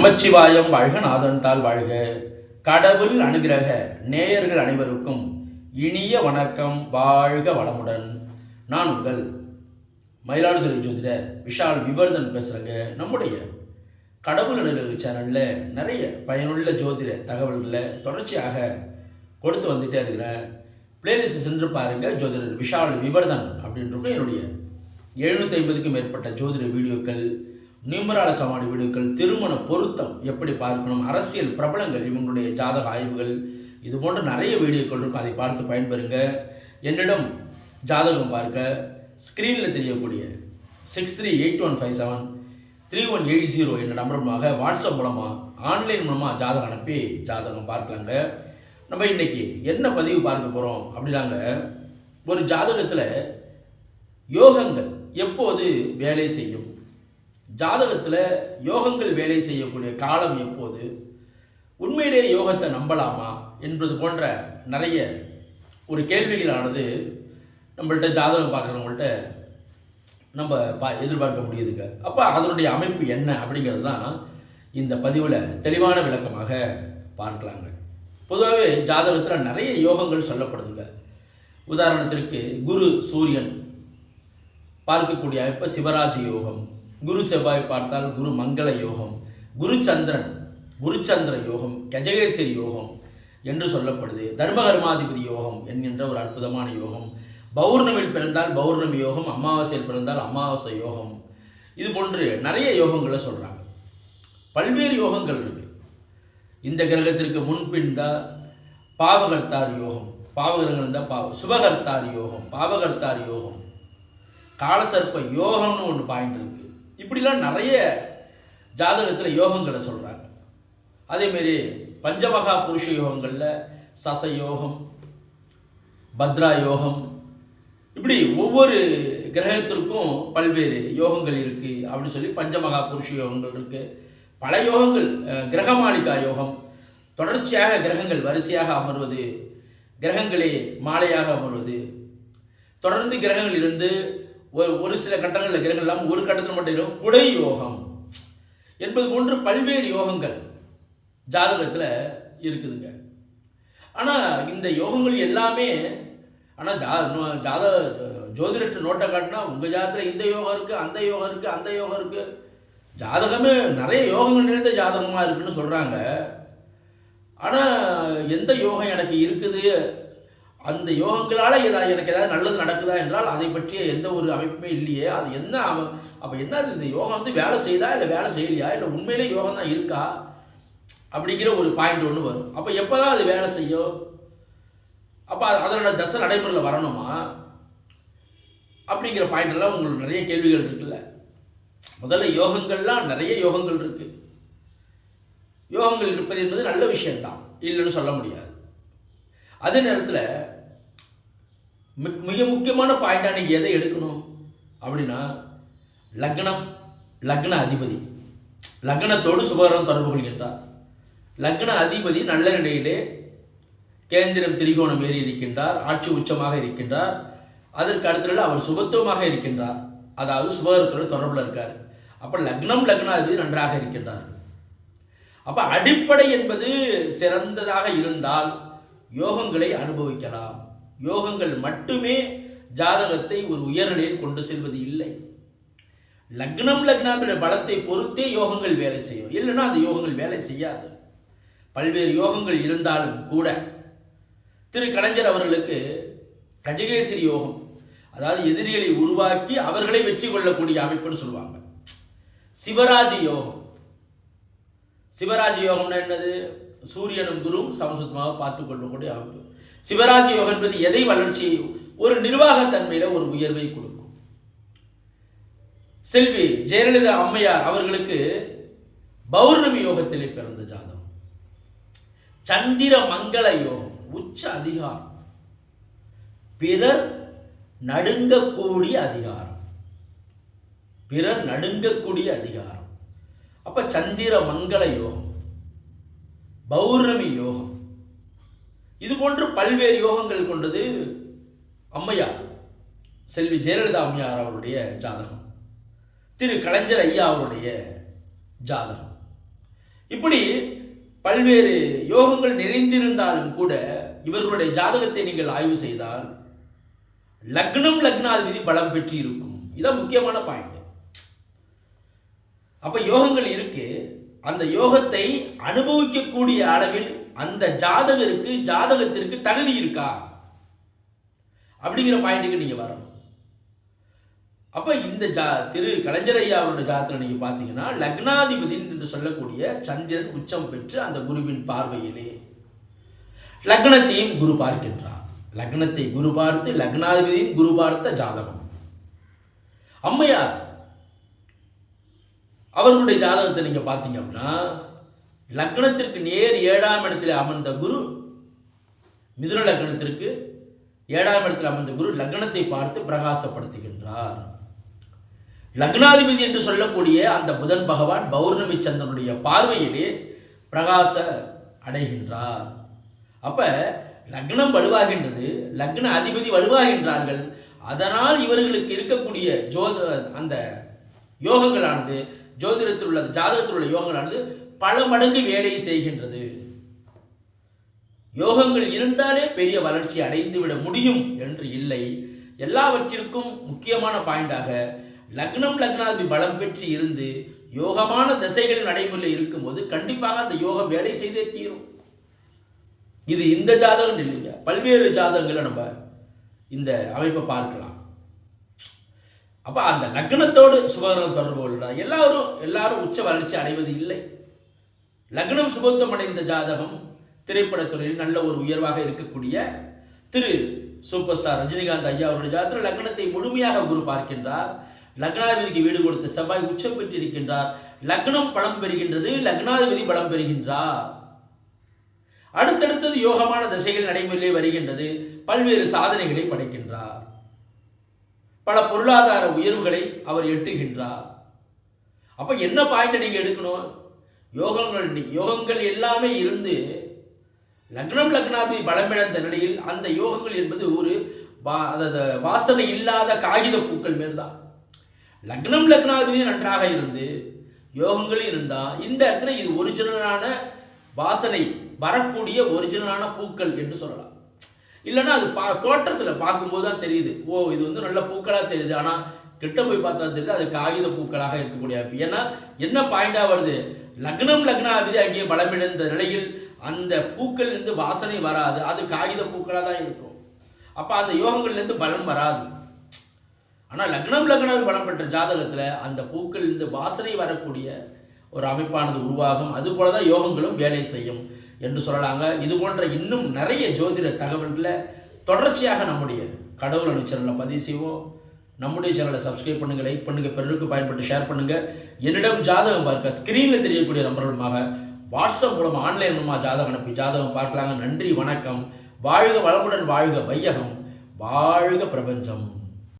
நமச்சிவாயம் வாழ்க நாதன்தால் வாழ்க. கடவுள் அனுகிரக நேயர்கள் அனைவருக்கும் இனிய வணக்கம். வாழ்க வளமுடன். நான் உங்கள் மயிலாடுதுறை ஜோதிடர் விஷால் விவர்தன் பேசுகிறேங்க நம்முடைய கடவுள் அனுகிரக சேனலில் நிறைய பயனுள்ள ஜோதிட தகவல்களை தொடர்ச்சியாக கொடுத்து வந்துட்டே இருக்கிறேன். பிளேலிஸ்ட் சென்று பாருங்கள் ஜோதிடர் விஷால் விவர்தன் அப்படின்றக்கும் என்னுடைய எழுநூற்றி ஐம்பதுக்கும் மேற்பட்ட ஜோதிட வீடியோக்கள். நியூமரால சமாளி வீடியோக்கள் திருமண பொருத்தம் எப்படி பார்க்கணும் அரசியல் பிரபலங்கள் இவங்களுடைய ஜாதக ஆய்வுகள் இது போன்ற நிறைய வீடியோக்கள் இருக்கும். அதை பார்த்து பயன்பெறுங்க. என்னிடம் ஜாதகம் பார்க்க ஸ்க்ரீனில் தெரியக்கூடிய six three eight one five seven three one eight zero என்ற நம்பர் மூலமாக வாட்ஸ்அப் மூலமாக ஆன்லைன் மூலமாக ஜாதகம் அனுப்பி ஜாதகம் பார்க்கலாங்க. நம்ம இன்னைக்கு என்ன பதிவு பார்க்க போகிறோம் அப்படின்னாங்க ஒரு ஜாதகத்தில் யோகங்கள் எப்போது வேலை செய்யும்? ஜாதகத்தில் யோகங்கள் வேலை செய்யக்கூடிய காலம் எப்போது? உண்மையிலே யோகத்தை நம்பலாமா? என்பது போன்ற நிறைய ஒரு கேள்விகளானது நம்மள்கிட்ட ஜாதகம் பார்க்குறவங்கள்ட்ட நம்ம பா எதிர்பார்க்க முடியுதுங்க. அப்போ அதனுடைய அமைப்பு என்ன அப்படிங்கிறது தான் இந்த பதிவில் தெளிவான விளக்கமாக பார்க்கலாங்க. பொதுவாகவே ஜாதகத்தில் நிறைய யோகங்கள் சொல்லப்படுதுங்க. உதாரணத்திற்கு குரு சூரியன் பார்க்கக்கூடிய அமைப்பு சிவராஜ யோகம் குரு செவ்வாய் பார்த்தால் குரு மங்கள யோகம் குரு சந்திரன் குருச்சந்திர யோகம் கஜகேசரி யோகம் என்று சொல்லப்படுது. தர்மகர்மாதிபதி யோகம் என்கின்ற ஒரு அற்புதமான யோகம். பௌர்ணமியில் பிறந்தால் பௌர்ணமி யோகம் அமாவாசையில் பிறந்தால் அமாவாசை யோகம். இது போன்று நிறைய யோகங்களை சொல்கிறாங்க பல்வேறு யோகங்கள் இருக்கு. இந்த கிரகத்திற்கு முன்பின் தான் பாவகர்த்தார் யோகம் பாவகிரகம் இருந்தால் பாவ சுபகர்த்தார் யோகம் பாவகர்த்தார் யோகம். காலசர்ப்ப யோகம்னு ஒன்று பாயிண்ட் இருக்கு. இப்படிலாம் நிறைய ஜாதகத்தில் யோகங்களை சொல்கிறாங்க அதேமாரி பஞ்சமகா புருஷ யோகங்களில் சச யோகம் பத்ரா யோகம் இப்படி ஒவ்வொரு கிரகத்திற்கும் பல்வேறு யோகங்கள் இருக்குது அப்படின்னு சொல்லி பஞ்சமகா புருஷ யோகங்கள் இருக்குது பல யோகங்கள் கிரகமாளிகா யோகம் தொடர்ச்சியாக கிரகங்கள் வரிசையாக அமர்வது கிரகங்களே மாலையாக அமர்வது தொடர்ந்து கிரகங்கள் இருந்து ஒரு ஒரு சில கட்டங்களில் கிரகங்கள் இல்லாமல் ஒரு கட்டத்தில் மட்டும் இருக்கும் குடை யோகம் என்பது போன்று பல்வேறு யோகங்கள் ஜாதகத்தில் இருக்குதுங்க. ஆனால் இந்த யோகங்கள் எல்லாமே ஆனால் ஜா ஜாத ஜோதிடத்து நோட்டை காட்டினா உங்கள் ஜாதத்தில் இந்த யோகம் இருக்குது அந்த யோகம் இருக்குது அந்த யோகம் இருக்குது ஜாதகமே நிறைய யோகங்கள் நிறைந்த ஜாதகமாக இருக்குன்னு சொல்கிறாங்க ஆனால் எந்த யோகம் எனக்கு இருக்குது? அந்த யோகங்களால் ஏதாவது எனக்கு ஏதாவது நல்லது நடக்குதா என்றால் அதை பற்றிய எந்த ஒரு அமைப்புமே இல்லையே. அது என்ன அப்போ என்ன அது? இந்த யோகம் வந்து வேலை செய்யுதா இல்லை வேலை செய்யலையா? இல்லை உண்மையிலே யோகம் தான் இருக்கா? அப்படிங்கிற ஒரு பாயிண்ட் ஒன்று வரும். அப்போ எப்போ தான் அது வேலை செய்யும்? அப்போ அதனோட தசை நடைமுறையில் வரணுமா? அப்படிங்கிற பாயிண்டெல்லாம் உங்களுக்கு நிறைய கேள்விகள் இருக்குல்ல. முதல்ல யோகங்கள்லாம் நிறைய யோகங்கள் இருக்குது யோகங்கள் இருப்பது என்பது நல்ல விஷயம்தான். இல்லைன்னு சொல்ல முடியாது. அதே நேரத்தில் மிக முக்கியமான பாயிண்டாக நீங்கள் எதை எடுக்கணும்? அப்படின்னா லக்னம் லக்ன அதிபதி. லக்னத்தோடு சுபகரம் தொடர்பு கொள்கின்றார். லக்ன அதிபதி நல்ல நிலையிலே கேந்திரம் திரிகோணம் ஏறி இருக்கின்றார் ஆட்சி உச்சமாக இருக்கின்றார். அதற்கு அடுத்த அவர் சுபத்துவமாக இருக்கின்றார். அதாவது சுபகரத்தோடு தொடர்பில் இருக்கார். அப்போ லக்னம் லக்னாதிபதி நன்றாக இருக்கின்றார் அப்போ அடிப்படை என்பது சிறந்ததாக இருந்தால் யோகங்களை அனுபவிக்கலாம். யோகங்கள் மட்டுமே ஜாதகத்தை ஒரு உயர்நிலையில் கொண்டு செல்வது இல்லை. லக்னம் லக்னாவிட பலத்தை பொறுத்தே யோகங்கள் வேலை செய்யும். இல்லைன்னா அந்த யோகங்கள் வேலை செய்யாது. பல்வேறு யோகங்கள் இருந்தாலும் கூட திரு கலைஞர் அவர்களுக்கு கஜகேசரி யோகம் அதாவது எதிரிகளை உருவாக்கி அவர்களை வெற்றி கொள்ளக்கூடிய அமைப்புன்னு சொல்லுவாங்க. சிவராஜ் யோகம். சிவராஜ் யோகம்னா என்னது? சூரியனும் குருவும் சமசுத்தமாக பார்த்து கொள்ளக்கூடிய அமைப்பு. சிவராஜ் யோகம் என்பது எதை வளர்ச்சி ஒரு நிர்வாகத்தன்மையில் ஒரு உயர்வை கொடுக்கும். செல்வி ஜெயலலிதா அம்மையார் அவர்களுக்கு பௌர்ணமி யோகத்திலே பிறந்த ஜாதகம். சந்திர மங்கள யோகம் உச்ச அதிகாரம். பிறர் நடுங்கக்கூடிய அதிகாரம். பிறர் நடுங்கக்கூடிய அதிகாரம். அப்ப சந்திர மங்கள யோகம். பௌர்ணமி யோகம். இது போன்று பல்வேறு யோகங்கள் கொண்டது அம்மையார் செல்வி ஜெயலலிதா அம்மையார் அவருடைய ஜாதகம் திரு கலைஞர் ஐயா அவருடைய ஜாதகம். இப்படி பல்வேறு யோகங்கள் நிறைந்திருந்தாலும் கூட இவர்களுடைய ஜாதகத்தை நீங்கள் ஆய்வு செய்தால் லக்னம் லக்னாதிபதி பலம் பெற்று இருக்கும் இதான் முக்கியமான பாயிண்ட் அப்போ யோகங்கள் இருக்குது அந்த யோகத்தை அனுபவிக்கக்கூடிய அளவில் அந்த ஜாதகருக்கு ஜாதகத்திற்கு தகுதி இருக்கா? அப்படிங்கிற பாயிண்ட்டுக்கு நீங்க வரணும். அப்ப இந்த ஜா திரு கலைஞர் ஐயா அவருடைய ஜாதகத்தில் நீங்க பார்த்தீங்கன்னா லக்னாதிபதி என்று சொல்லக்கூடிய சந்திரன் உச்சம் பெற்று அந்த குருவின் பார்வையிலே லக்னத்தையும் குரு பார்க்கின்றார். லக்னத்தை குரு பார்த்து லக்னாதிபதியும் குரு பார்த்த ஜாதகம். அம்மையார் அவர்களுடைய ஜாதகத்தை நீங்கள் பார்த்தீங்க அப்படின்னா லக்னத்திற்கு நேர் ஏழாம் இடத்தில் அமர்ந்த குரு மிதுன லக்னத்திற்கு ஏழாம் இடத்தில் அமர்ந்த குரு லக்னத்தை பார்த்து பிரகாசப்படுத்துகின்றார். லக்னாதிபதி என்று சொல்லக்கூடிய அந்த புதன் பகவான் பௌர்ணமி சந்திரனுடைய பார்வையிலே பிரகாச அடைகின்றார். அப்போ லக்னம் வலுவாகின்றது லக்ன அதிபதி வலுவாகின்றார்கள். அதனால் இவர்களுக்கு இருக்கக்கூடிய ஜோத அந்த யோகங்களானது ஜோதிடத்தில் உள்ள ஜாதகத்தில் உள்ள யோகங்களானது பல மடங்கு வேலை செய்கின்றது. யோகங்கள் இருந்தாலே பெரிய வளர்ச்சி அடைந்து விட முடியும் என்று இல்லை. எல்லாவற்றிற்கும் முக்கியமான பாயிண்டாக லக்னம் லக்னாதி பலம் பெற்று இருந்து யோகமான திசைகள் நடைமுறையில் இருக்கும்போது கண்டிப்பாக அந்த யோகம் வேலை செய்தே தீரும். இது இந்த ஜாதகம் இல்லைங்க. பல்வேறு ஜாதகங்களை நம்ம இந்த அமைப்பை பார்க்கலாம். அப்போ அந்த லக்னத்தோடு சுபகிரகம் தொடர்பு கொள்ளா எல்லாரும் எல்லாரும் உச்ச வளர்ச்சி அடைவது இல்லை. லக்னம் சுபத்துவம் அடைந்த ஜாதகம் திரைப்படத்துறையில் நல்ல ஒரு உயர்வாக இருக்கக்கூடிய திரு சூப்பர் ஸ்டார் ரஜினிகாந்த் ஐயா அவருடைய ஜாதகத்தில் லக்னத்தை முழுமையாக குரு பார்க்கின்றார். லக்னாதிபதிக்கு வீடு கொடுத்த செவ்வாய் உச்சம் பெற்றிருக்கின்றார். லக்னம் பலம் பெறுகின்றது லக்னாதிபதி பலம் பெறுகின்றார். அடுத்தடுத்தது யோகமான திசைகள் நடைமுறையிலே வருகின்றது. பல்வேறு சாதனைகளை படைக்கின்றார். பல பொருளாதார உயர்வுகளை அவர் எட்டுகின்றார். அப்போ என்ன பாயிண்ட் நீங்கள் எடுக்கணும்? யோகங்கள் யோகங்கள் எல்லாமே இருந்து லக்னம் லக்னாதி பலமிழந்த நிலையில் அந்த யோகங்கள் என்பது ஒரு வா- அதாவது வாசனை இல்லாத காகித பூக்கள் மாரி தான் லக்னம் லக்னாதியும் நன்றாக இருந்து யோகங்களும் இருந்தால் இந்த இடத்துல இது ஒரிஜினலான வாசனை வரக்கூடிய ஒரிஜினலான பூக்கள் என்று சொல்லலாம். இல்லைன்னா அது பா தோற்றத்தில் பார்க்கும்போது தான் தெரியுது. ஓ இது வந்து நல்ல பூக்களாக தெரியுது. ஆனால் கிட்ட போய் பார்த்தா தெரியுது அது காகித பூக்களாக இருக்கக்கூடிய அமைப்பு. ஏன்னா என்ன பாயிண்டாக வருது? லக்னம் லக்னாதிபதி அங்கே பலமிழந்த நிலையில் அந்த பூக்கள் இருந்து வாசனை வராது. அது காகித பூக்களாக தான் இருக்கும். அப்போ அந்த யோகங்கள்லேருந்து பலன் வராது. ஆனால் லக்னம் லக்னாவில் பலம் பெற்ற ஜாதகத்தில் அந்த பூக்கள் இருந்து வாசனை வரக்கூடிய ஒரு அமைப்பானது உருவாகும். அதுபோல தான் யோகங்களும் வேலை செய்யும். என்று சொல்லலாங்க. இது போன்ற இன்னும் நிறைய ஜோதிட தகவல்களை தொடர்ச்சியாக நம்முடைய கடவுள் அணு சேனலில் பதிவு செய்வோம். நம்முடைய சேனலை சப்ஸ்கிரைப் பண்ணுங்கள் லைக் பண்ணுங்கள் பிறருக்கு பயன்பட்டு ஷேர் பண்ணுங்கள் என்னிடம் ஜாதகம் பார்க்க ஸ்க்ரீனில் தெரியக்கூடிய நம்பர்களுமாக வாட்ஸ்அப் மூலமாக ஆன்லைன் மூலமாக ஜாதகம் அனுப்பி ஜாதகம் பார்க்கலாங்க. நன்றி வணக்கம். வாழ்க வளமுடன் வாழ்க வையகம். வாழ்க பிரபஞ்சம்.